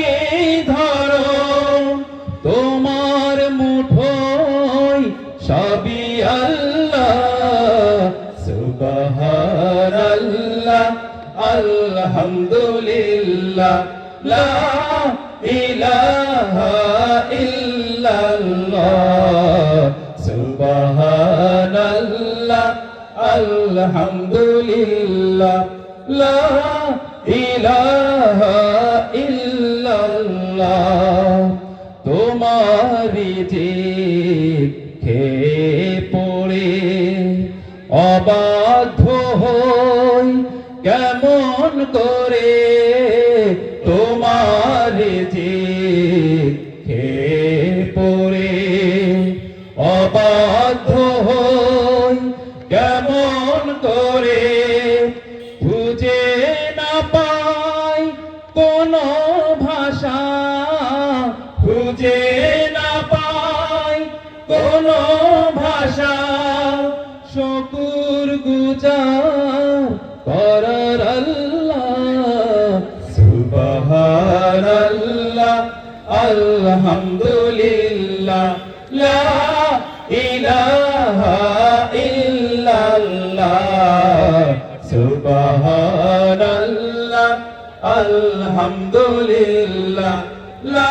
তাকে ধরো, তোমার মুঠোয় সবই আল্লাহ, সুবহানাল্লাহ, আলহামদুলিল্লাহ, লা ইলাহা ইল্লাল্লাহ, সুবহানাল্লাহ, আলহামদুলিল্লাহ, লা ইলাহা ইল্লাল্লাহ তোমারি যে খেয়ে পড়ে অবাধ্য হই, কেমন করে তোমার যে খেয়ে পড়ে অবাধ্য হই, কেমন করে খুঁজে না পায় কোন ভাষা। শকুর গুজার করার আল্লাহ সুবহানাল্লাহ আলহামদুলিল্লাহ লা আলহামদুলিল্লাহ লা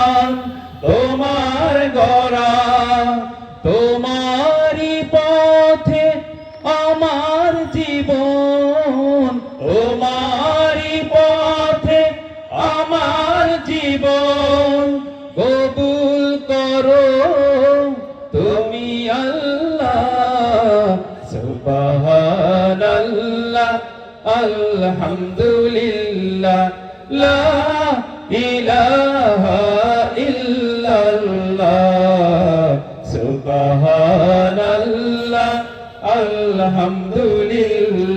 আমার জীবন তোমারি পথে আমার জীবন। কবুল করো, তুমি আল্লাহ, সুবহানাল্লাহ, আলহামদুলিল্লাহ, লা ইলাহা ইল্লাল্লাহ